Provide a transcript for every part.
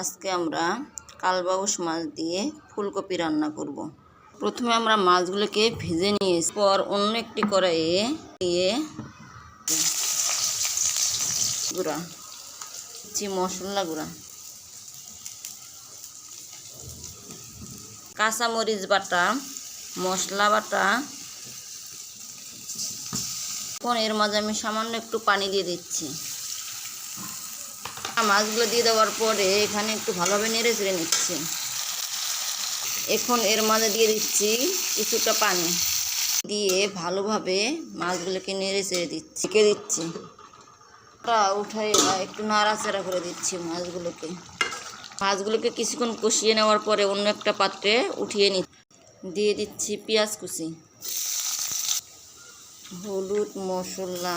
আজকে আমরা কালবাউস মাছ দিয়ে ফুলকপি রান্না করব। প্রথমে আমরা মাছগুলোকে ভেজে নিয়েছি পর অন্য একটি কড়াইয়ে দিয়ে গুঁড়া দিচ্ছি মশলা গুঁড়া, কাঁচামরিচ বাটা, মশলা বাটা, এখন মাঝে আমি সামান্য একটু পানি দিয়ে দিচ্ছি মাছগুলো দিয়ে দেওয়ার পরে এখানে একটু ভালোভাবে নেড়ে চেড়ে নিচ্ছি। এখন এর মাঝে দিয়ে দিচ্ছি কিছুটা পানি। দিয়ে ভালোভাবে মাছগুলোকে নেড়ে চেড়ে দিচ্ছি কে দিচ্ছি। উঠাই একটু নাড়াচাড়া করে দিচ্ছি মাছগুলোকে। মাছগুলোকে কিছুক্ষণ কষিয়ে নেওয়ার পরে অন্য একটা পাত্রে উঠিয়ে নি দিয়ে দিচ্ছি পেঁয়াজ কুচি। হলুদ মশলা,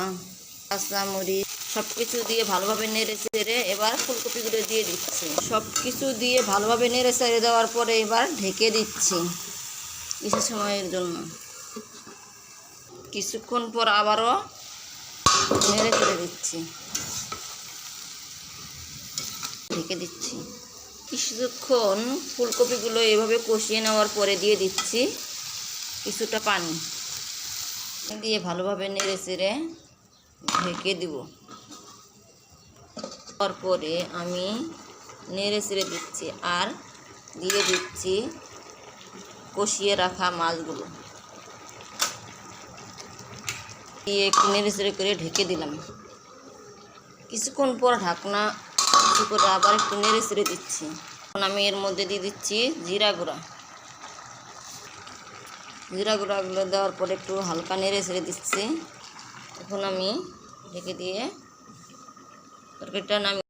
কাঁচামরিচ। সব কিছু দিয়ে ভালোভাবে নেড়ে চেড়ে এবার ফুলকপিগুলো দিয়ে দিচ্ছি। সব কিছু দিয়ে ভালোভাবে নেড়ে চেড়ে দেওয়ার পরে এবার ঢেকে দিচ্ছি কিছু সময়ের জন্য। কিছুক্ষণ পর আবারও নেড়ে চেড়ে দিচ্ছি। ঢেকে দিচ্ছি। কিছুক্ষণ ফুলকপিগুলো এভাবে কষিয়ে নেওয়ার পরে দিয়ে দিচ্ছি কিছুটা পানি। দিয়ে ভালোভাবে নেড়ে চেড়ে ঢেকে দিব। তারপরে আমি নেড়ে চেড়ে দিচ্ছি আর দিয়ে দিচ্ছি কষিয়ে রাখা মাছগুলো। দিয়ে একটু নেড়ে চেড়ে করে ঢেকে দিলাম। কিছুক্ষণ পর ঢাকনা কিছু করে আবার একটু নেড়ে চেড়ে দিচ্ছি। এখন আমি এর মধ্যে দিয়ে দিচ্ছি জিরা গুঁড়া। জিরা গুঁড়াগুলো দেওয়ার পরে একটু হালকা নেড়ে ছেড়ে দিচ্ছি। এখন আমি ঢেকে দিয়ে கிட்ட நம்ம